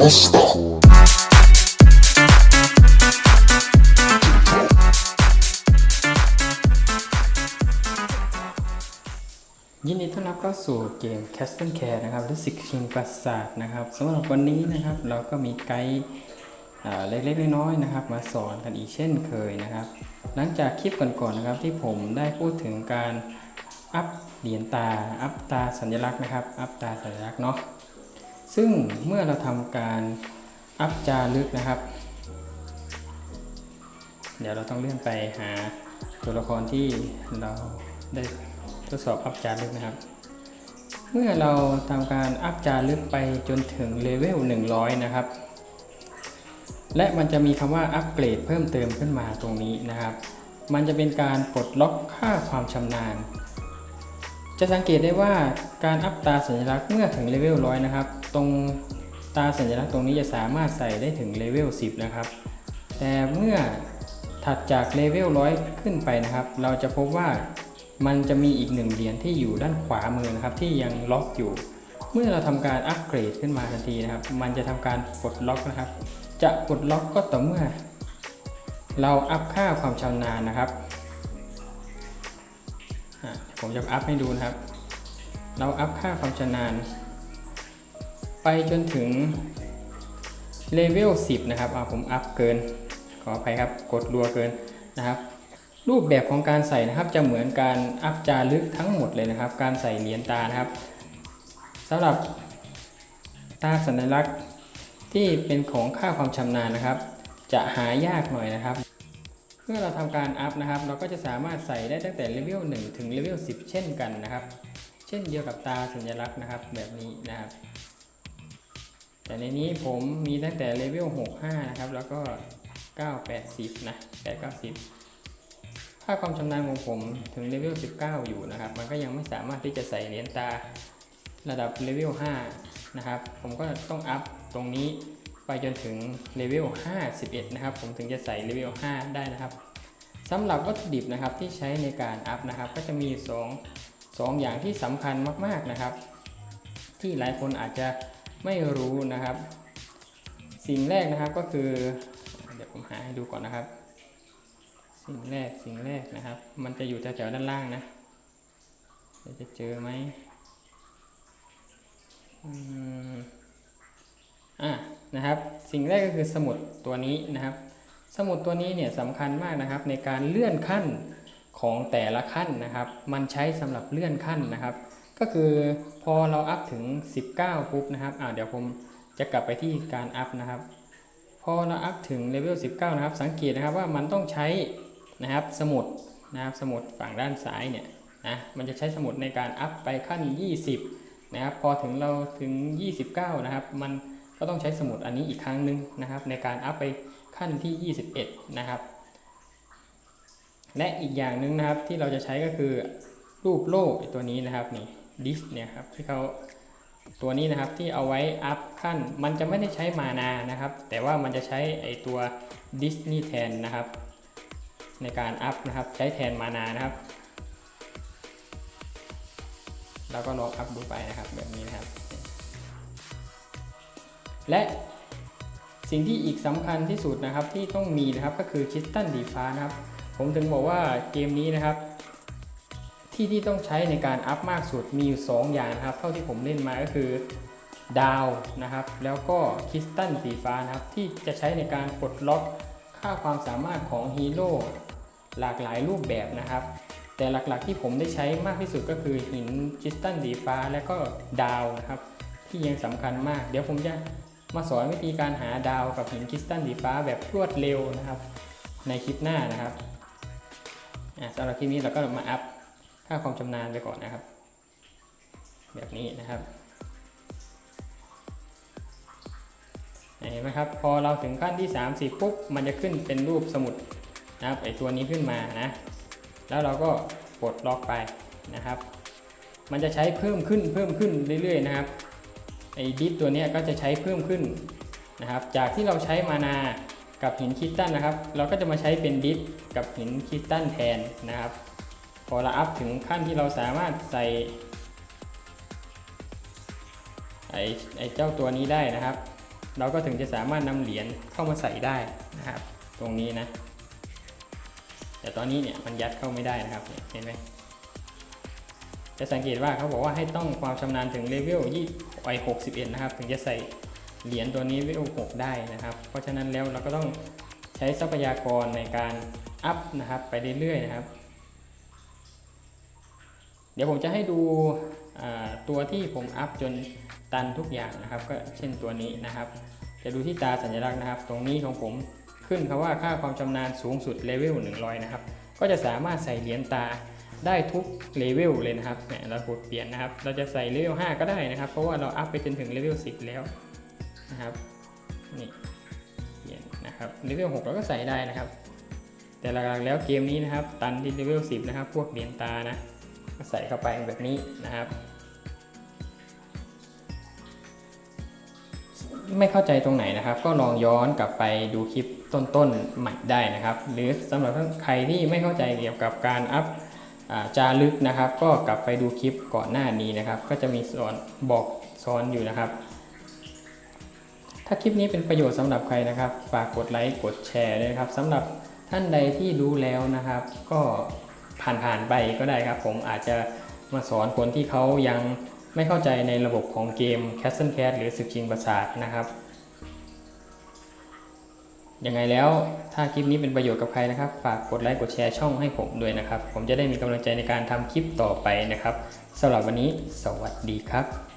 Monster. ยินดีต้อนรับเข้าสู่เกม Castle Care นะครับหรือสิกชิงปราสาทนะครับสำหรับวันนี้นะครับเราก็มีไกด์เล็กๆน้อยๆนะครับ มาสอนกันอีกเช่นเคยนะครับ หลังจากคลิปก่อนๆนะครับที่ผมได้พูดถึงการอัพเหรียญตา อัพตาสัญลักษณ์นะครับ อัพตาสัญลักษณ์เนาะ ซึ่งเมื่อเราทำการอัพจารึกนะครับ เดี๋ยวเราต้องเลื่อนไปหาตัวละครที่เราได้ทดสอบอัพจารึกนะครับ เมื่อเราทำการอัพจารึกไปจนถึงเลเวล100 นะครับ และมันจะมีคำว่าอัปเกรดเพิ่มเติมขึ้นมาตรงนี้นะครับ มันจะเป็นการปลดล็อกค่าความชำนาญ จะสังเกตได้ว่าการอัพตาสัญลักษณ์เมื่อถึงเลเวล100นะครับ ตรงตาสัญลักษณ์ตรงนี้จะสามารถใส่ได้ถึงเลเวล10 นะครับ แต่เมื่อถัดจากเลเวล100ขึ้นไปนะครับ เราจะพบว่ามันจะมีอีกหนึ่งเหรียญที่อยู่ด้านขวามือนะครับ ที่ยังล็อกอยู่ เมื่อเราทำการอัปเกรดขึ้นมาทันทีนะครับ มันจะทำการปลดล็อกนะครับ จะปลดล็อกก็ต่อเมื่อ เราอัพค่าความชำนาญนะครับ ผมจะอัพให้ดูนะครับ เราอัพค่าความชำนาญ ไปจนถึงเลเวล 10 นะครับเอาผมอัพเกิน ขออภัยครับ กดรัวเกินนะครับ รูปแบบของการใส่นะครับจะเหมือนการอัพจารึกทั้งหมดเลยนะครับ การใส่เหรียญตานะครับสำหรับตาสัญลักษณ์ที่เป็นของค่าความชำนาญนะครับ จะหายากหน่อยนะครับ มื่อเราทำการอัพนะครับ เราก็จะสามารถใส่ได้ตั้งแต่เลเวล1ถึงเลเวล10 เช่นกันนะครับ เช่นเดียวกับตาสัญลักษณ์นะครับแบบนี้นะครับ แต่ในนี้ผมมีตั้งแต่เลเวล65 นะครับ แล้วก็ 9 80นะ 8 90ค่าความชำนาญของผมถึงเลเวล 19 อยู่นะครับ มันก็ยังไม่สามารถที่จะใส่เหรียญตาระดับเลเวล 5 นะครับ ผมก็ต้องอัพตรงนี้ ไปจนถึงเลเวล 51 นะครับ ผมถึงจะใส่เลเวล 5 ได้นะครับสำหรับวัตถุดิบนะครับที่ใช้ในการอัพนะครับ ก็จะมี 2 2 อย่างที่สำคัญมากๆนะครับ ที่หลายคนอาจจะไม่รู้นะครับ สิ่งแรกนะครับก็คือ เดี๋ยวผมหาให้ดูก่อนนะครับ สิ่งแรกสิ่งแรกนะครับ มันจะอยู่แถวๆด้านล่างนะเดี๋ยวจะเจอไหมอืมอะ นะครับ สิ่งแรกก็คือสมุดตัวนี้นะครับ สมุดตัวนี้เนี่ยสำคัญมากนะครับในการเลื่อนขั้นของแต่ละขั้นนะครับ มันใช้สำหรับเลื่อนขั้นนะครับ ก็คือพอเราอัพถึง 19ปุ๊บนะครับอ่าเดี๋ยวผมจะกลับไปที่การอัพนะครับ พอเราอัพถึงเลเวล19 นะครับ สังเกตนะครับว่ามันต้องใช้นะครับสมุดนะครับสมุดฝั่งด้านซ้ายเนี่ยนะมันจะใช้สมุดในการอัพไปขั้น 20 นะครับ พอถึงเราถึง 29 นะครับ มัน ก็ต้องใช้สมุดอันนี้อีกครั้งหนึ่งนะครับ ในการอัพไปขั้นที่ 21 นะครับ และอีกอย่างหนึ่งนะครับที่เราจะใช้ก็คือรูปโล่ไอ้ตัวนี้นะครับนี่ดิสเนี่ยครับที่เขาตัวนี้นะครับที่เอาไว้อัพขั้นมันจะไม่ได้ใช้มานานะครับ แต่ว่ามันจะใช้ไอตัวดิสนี่แทนนะครับ ในการอัพนะครับใช้แทนมานานะครับแล้วก็ลองอัพดูไปนะครับแบบนี้นะครับ และสิ่งที่อีกสำคัญที่สุดนะครับที่ต้องมีนะครับก็คือคิสตันดีฟ้านะครับ ผมถึงบอกว่าเกมนี้นะครับ ที่ที่ต้องใช้ในการอัพมากสุดมีอยู่ 2 อย่างนะครับ เท่าที่ผมเล่นมาก็คือดาวนะครับ แล้วก็คริสตัลสีฟ้านะครับ ที่จะใช้ในการปลดล็อกค่าความสามารถของฮีโร่หลากหลายรูปแบบนะครับ แต่หลักๆที่ผมได้ใช้มากที่สุดก็คือหินคริสตัลสีฟ้าและก็ดาวนะครับ ที่ยังสำคัญมาก เดี๋ยวผมจะ มาสอนวิธีการหาดาวกับหินคริสตัลสีฟ้าแบบรวดเร็วนะครับ ในคลิปหน้านะครับสำหรับคลิปนี้เราก็มาอัพค่าความชำนาญไปก่อนนะครับ แบบนี้นะครับเห็นไหมครับพอเราถึงขั้นที่ 30ปุ๊บมันจะขึ้นเป็นรูปสมุดนะครับไอตัวนี้ขึ้นมานะ แล้วเราก็ปลดล็อกไปนะครับ มันจะใช้เพิ่มขึ้นเพิ่มขึ้นเรื่อยๆนะครับ ไอ้ดิสตัวนี้ก็จะใช้เพิ่มขึ้นนะครับจากที่เราใช้มานากับหินคิสตัลนะครับ เราก็จะมาใช้เป็นดิสกับหินคิสตัลแทนนะครับ พอเราอัพถึงขั้นที่เราสามารถใส่ไอ้ไอ้เจ้าตัวนี้ได้นะครับ เราก็ถึงจะสามารถนำเหรียญเข้ามาใส่ได้นะครับ ตรงนี้นะ แต่ตอนนี้เนี่ยมันยัดเข้าไม่ได้นะครับเห็นไหม จะสังเกตว่าเขาบอกว่าให้ต้องความชำนาญถึงเลเวลยี่ไอหกสิบเอ็ดนะครับถึงจะใส่เหรียญตัวนี้เลเวลหกได้นะครับ เพราะฉะนั้นแล้วเราก็ต้องใช้ทรัพยากรในการอัพนะครับไปเรื่อยๆนะครับ เดี๋ยวผมจะให้ดูตัวที่ผมอัพจนตันทุกอย่างนะครับ ก็เช่นตัวนี้นะครับ จะดูที่ตาสัญลักษณ์นะครับ ตรงนี้ของผมขึ้นคำว่าค่าความชำนาญสูงสุดเลเวล100 นะครับ ก็จะสามารถใส่เหรียญตา ได้ทุกเลเวลเลยนะครับเนี่ยเรากดเปลี่ยนนะครับ เราจะใส่เลเวล5ก็ได้นะครับ เพราะว่าเราอัพไปจนถึงเลเวล10 แล้วนะครับนี่เปลี่ยนนะครับเลเวล6เราก็ใส่ได้นะครับ แต่หลักๆแล้วเกมนี้นะครับ ตันที่เลเวล10 นะครับ พวกเหรียญตานะก็ใส่เข้าไปแบบนี้นะครับ ไม่เข้าใจตรงไหนนะครับ ก็ลองย้อนกลับไปดูคลิปต้นๆใหม่ได้นะครับ หรือสำหรับใครที่ไม่เข้าใจเกี่ยวกับการอัพ จารึกนะครับ ก็กลับไปดูคลิปก่อนหน้านี้นะครับ ก็จะมีสอนบอกสอนอยู่นะครับ ถ้าคลิปนี้เป็นประโยชน์สำหรับใครนะครับ ฝากกดไลค์กดแชร์ด้วยครับสำหรับท่านใดที่รู้แล้วนะครับ ก็ผ่านๆไปก็ได้ครับ ผมอาจจะมาสอนคนที่เขายังไม่เข้าใจในระบบของเกม Castle Cat หรือศึกชิงประสาทนะครับ ยังไงแล้วถ้าคลิปนี้เป็นประโยชน์กับใครนะครับ ฝากกดไลค์กดแชร์ช่องให้ผมด้วยนะครับ ผมจะได้มีกำลังใจในการทำคลิปต่อไปนะครับสำหรับวันนี้ สวัสดีครับ